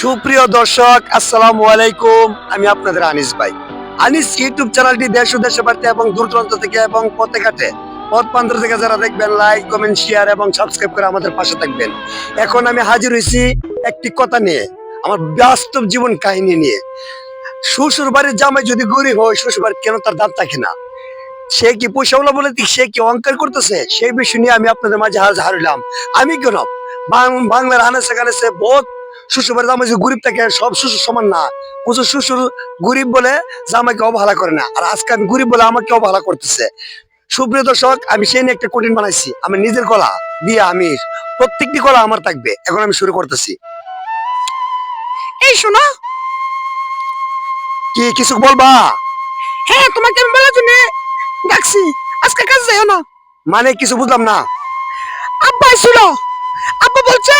সুপ্রিয় দর্শক, আসসালামু আলাইকুম। আমি আপনাদের আনিস ভাই। আনিস ইউটিউব চ্যানেলটি দেশ ও দেশের বাড়িতে এবং দূর দূরান্ত থেকে এবং পথে ঘাটে। পথ প্রান্ত থেকে যারা দেখবেন লাইক কমেন্ট শেয়ার এবং সাবস্ক্রাইব করে আমাদের পাশে থাকবেন। এখন আমি হাজির হয়েছি একটি কথা নিয়ে, আমার বাস্তব জীবন কাহিনী নিয়ে। শ্বশুর বাড়ির জামাই যদি গরিব হয়, শ্বশুর বাড়ির কেন তার দাঁত থাকে না? সে কি পয়সাওয়ালা বলে সে কি অহংকার করতেছে? সেই বিষয় নিয়ে আমি আপনাদের মাঝে হাজ হারিলাম আমি কেন বাংলার আনাসে কানাসে বহুত শ্বশুর বাড়ির জামাই যে গরিব থাকে সব শ্বশুর সমান না। কিছু শ্বশুর গরিব বলে জামাইকে অবহেলা করে না আর আজকে আমি গরিব বলে আমাকে অবহেলা করতেছে। সুপ্রিয় দর্শক আমি সেই নিয়ে একটা কঠিন বানাইছি। আমি নিজের গলা দিয়ে আমি প্রত্যেকটি গলা আমার থাকবে। এখন আমি শুরু করতেছি। এই শোনো। কি কিছু বলবা? হ্যাঁ তোমাকে আমি বলার জন্য ডাকছি। আজকে কাজ যাইও না। মানে কিছু বুঝলাম না। আব্বা ছিল আব্বা বলছে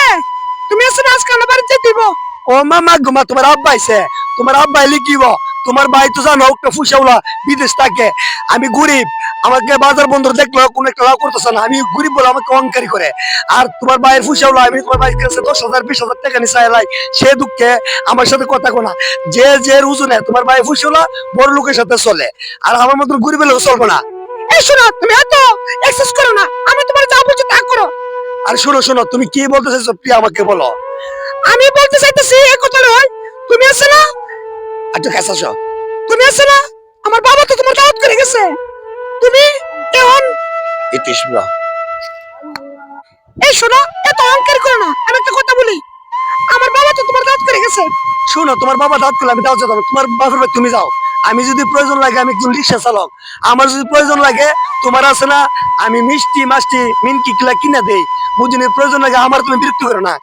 তুমি এসে না আজকে আমার বাড়িতে দিব ও মামা গুমা তোমার আব্বা আইছে। তোমার আব্বা এলি কি তোমার ভাই তো জানো একটা ফুসাওলা বিদেশ থাকে। আমি গরিব। আমাকে বাজার বন্ধ দেখল কোন একটা লাভ করতেছে না। আমি গরিব বলে আমাকে অহংকারী করে। আর তোমার ভাইয়ের ফুসাওলা আমি তোমার ভাইয়ের কাছে দশ হাজার বিশ হাজার টাকা নিয়ে চাইলাই সে দুঃখে আমার সাথে কথা কোনা যে যে রুজুনে তোমার ভাইয়ের ফুসাওলা বড় লোকের সাথে চলে। আর আমার মতন গরিবের চলবো না। এই শোনো তুমি এত এক্সেস করো না। আমি আর শোনো শোনো তুমি কি বলতে চাইছো? প্রিয়া আমাকে বলো। আমি বলতে চাইতেছি এই কথা নয় তুমি আছে না? একটু কাছে আসো। তুমি আছে না? আমার বাবা তো তোমার দাওয়াত করে গেছে। তুমি এখন ইতিশ। এই শোনো এত অহংকার করো না আমি একটা কথা বলি। আমার বাবা তো তোমার দাওয়াত করে গেছে। শোনো তোমার বাবা দাঁত করলে আমি দাও যেতাম তোমার বাড়ি তুমি যাও। আমি যদি প্রয়োজন লাগে আমি একজন রিক্সা চালক। আমার যদি প্রয়োজন লাগে তোমার আছে না আমি মিষ্টি মাষ্টি মিনকি কিলা কিনা দেই। বুঝিনি প্রয়োজন লাগে আমার তুমি বিরক্ত করো না।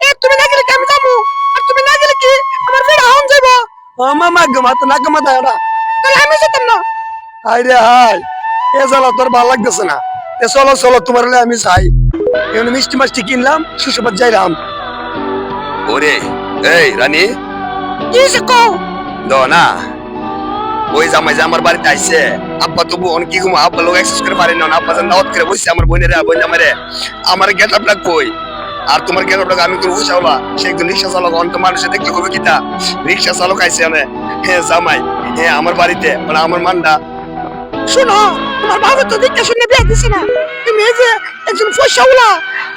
এ তুমি না গেলে কি আমি যাব? আর তুমি না গেলে কি? আমার বেড়া হন যাব ও মামা গমা তো না দেয় না তাহলে আমি যেতাম না। হাই রে হাই এ জ্বালা তোর ভালো লাগতেছে না। এ চলো চলো তোমার হলে আমি চাই এমনি মিষ্টি মাষ্টি কিনলাম সুসবাদ যাইলাম। ওরে এই রানী। কি যে কও? দো না। ওই জামাই যে আমার বাড়িতে আইছে, আব্বা তো বোন কি ঘুমা আব্বা লোক এক্সেস করে পারে না। আব্বা যেন দাওয়াত করে বসছে, আমার বোনের বোন জামাইরে আমার গেট আপ লাগ কই আর তোমার গেট আপ লাগ আমি কোনো বুঝাওলা সে একজন রিক্সা চালক, অন্ত মানুষে দেখলে কবে কিতা? রিক্সা চালক আইছে মানে হ্যাঁ জামাই হ্যাঁ আমার বাড়িতে মানে আমার মান্ডা। শোনো, তোমার বাবা তো দেখতে শুনে বিয়ে দিছে না। তুমি এই যে একজন পয়সাওয়ালা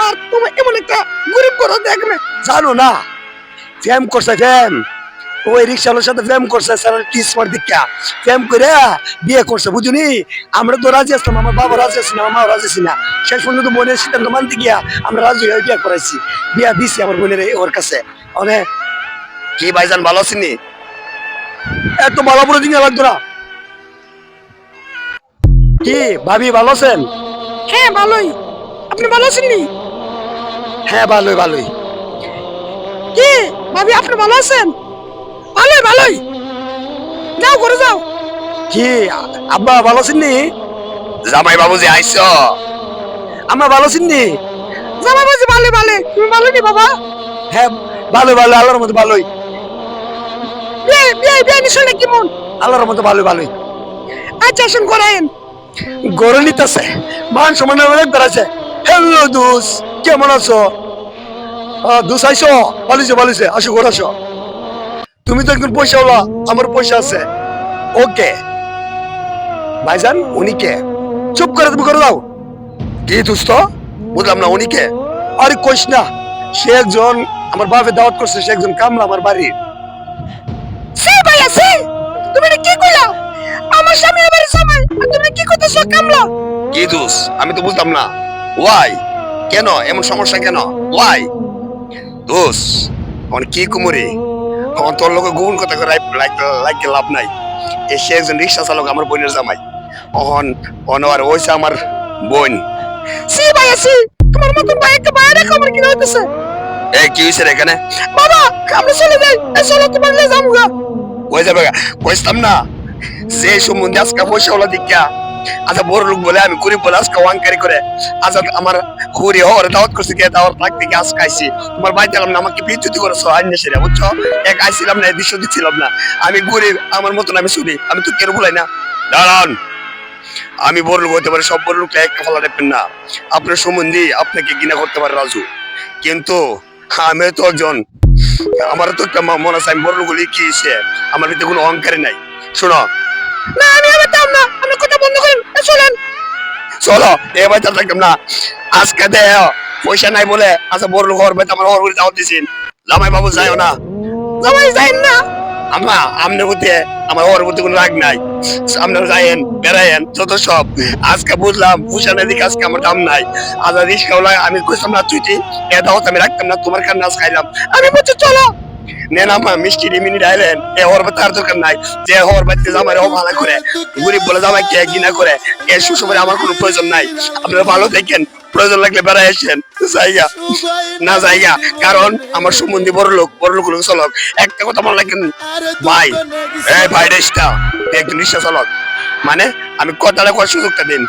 আর তুমি এমন একটা গরিব ঘর দেখবে। জানো না ফ্যাম করছে ফ্যাম ওই রিক্সাওয়ালার সাথে ফ্যাম করছে স্যার কি স্মার্ট দীক্ষা ফ্যাম করে বিয়ে করছে বুঝুনি? আমরা তো রাজি আসলাম আমার বাবা রাজি আছে না আমার রাজি আছি না। শেষ পর্যন্ত বোনের সিদ্ধান্ত মানতে গিয়া আমরা রাজি হয়ে বিয়ে করাইছি। বিয়া দিছি আমার বোনের ওর কাছে। অনেক কি ভাইজান ভালো আছেনি এত ভালো বলে দিন লাগতো না। কি ভাবি ভালো আছেন? হ্যাঁ ভালোই। আপনি ভালো আছেন নি? হ্যাঁ ভালোই ভালোই। কি ভাবি আপনি ভালো আছেন? ভালোই ভালোই। যাও ঘরে যাও। কি আব্বা ভালো আছেন নি? জামাই বাবু যে আইস আমরা ভালো আছেন নি? জামা বাজি ভালো ভালো। তুমি ভালো নি বাবা? হ্যাঁ ভালো ভালো আল্লাহর মতো ভালোই। বিয়ে বিয়ে বিয়ে নিশানে কেমন আল্লাহর মতো ভালোই ভালোই। আচ্ছা আসুন ঘরে আইন গরু নিতেছে। মান সমান অনেক বেড়াচ্ছে হ্যালো দুস কেমন আছো? আইসো। ভালোছে আসো ঘর আসো। তুমি তো একজন পয়সাওয়ালা আমার পয়সা আছে। ওকে। ভাইজান উনি কে? চুপ করে তুমি করে দাও। কি দুস্ত? বুঝলাম না উনি কে। আরে কইস না সে একজন আমার বাপে দাওয়াত করছে সে একজন কামলা আমার বাড়ির। সে ভাইয়া সে তুমি কি কইলা? আমার স্বামী জামাই আর তুমি কি কইতেছো কামলা? কি দোষ? আমি তো বুঝলাম না। ওয়াই কেন? এমন সমস্যা কেন? ওয়াই দোষ? অন কি কুমুরি? অন তোর লোকে গুণ কথা করে লাইকে লাভ নাই। এসে একজন রিক্সা চালক আমার বোনের জামাই। অহন অন আর ওইছে আমার বোন। সি ভাইয়া সি তোমার মতন ভাই একটা ভাই রেখে আমার কি হইতেছে। এ কি হয়েছে রে এখানে? বাবা আমরা চলে যাই। এই চলো তোমার নিয়ে যাব গা কই যাবে? কইতাম না। যে সম্বন্ধে আজকে পয়সা হলো দীক্ষা। আচ্ছা লোক বলে আমি গরিব বলে আজকে করে আমার হওয়ার দাওয়াত করছে কে দাওয়াত থাকতে গিয়ে আজকে আইসি তোমার বাড়িতে না, আমাকে সেরে, বুঝছ? এক আইছিলাম না দৃশ্য দিচ্ছিলাম না। আমি আমার মতন আমি শুনি আমি তো না। দাঁড়ান। আমি বড় লোক হতে পারি, সব বড় ফলা না। আপনার সম্বন্ধে আপনাকে ঘৃণা করতে পারে রাজু। কিন্তু আমি তো একজন আমার তো একটা মনে আছে, আমি বড় গুলি কি আমার ভিতরে কোনো অহংকারই নাই। শোনো না আমি আবার দাম না। আপনি কথা বন্ধ করেন। এ, চলেন। চলো এবার তো থাকতাম না। আজকে দে পয়সা নাই বলে আচ্ছা বড় লোক আমার বলে দাওয়াত দিছেন। জামাই বাবু যাইও না। জামাই যাইন না। আমা আমার কোনো রাগ নাই। আপনারা যাইয়েন বেড়াইয়েন যত সব। আজকে বুঝলাম ভূষণের দিকে আজকে আমার দাম নাই। আজ রিস্কাওয়ালা আমি কইতাম না তুই এ দাও আমি রাখতাম না তোমার কাছে নাচ খাইলাম। আমি বলছি চলো। নেন আমা মিষ্টি মিনি ডাইলেন এ ওর তার নাই। যে ওর বাড়িতে জামাই বলে জামাই আমার প্রয়োজন নাই। আপনারা ভালো দেখেন প্রয়োজন লাগলে বেড়াই আসেন। জায়গা, না জায়গা, কারণ আমার সম্বন্ধে বড় বড় লোক লোক চলক। একটা কথা ভাই, এই ভাই রেস্টা রিক্সা চালক। মানে আমি কথাটা করার সুযোগটা দিন।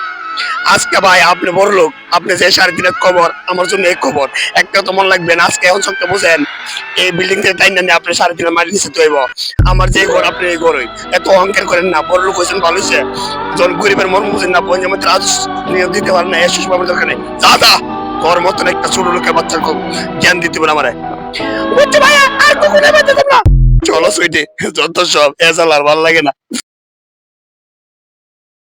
আজকে ভাই আপনি বড় লোক, আপনি যে সাড়ে তিনের খবর আমার জন্য এক খবর একটা তো মনে লাগবেন আজকে এখন সবটা বুঝেন, এই বিল্ডিং থেকে টাইম না আপনি সাড়ে তিনের মারি নিচে তৈব। আমার যে ঘর, আপনি এই ঘরই। এত অহংকার করেন না, বড় লোক হয়েছেন, ভালো হয়েছে। যখন গরিবের মন বুঝেন না পঞ্চায়েত রাজ নিয়োগ দিতে পারেন না এসে পাবেন দরকার নেই। যা তোর মতন একটা ছোট লোকের বাচ্চার খুব জ্ঞান দিতে পারে আমারে। আর না। চলো সুইটি যত সব, এ চালার ভালো লাগে না।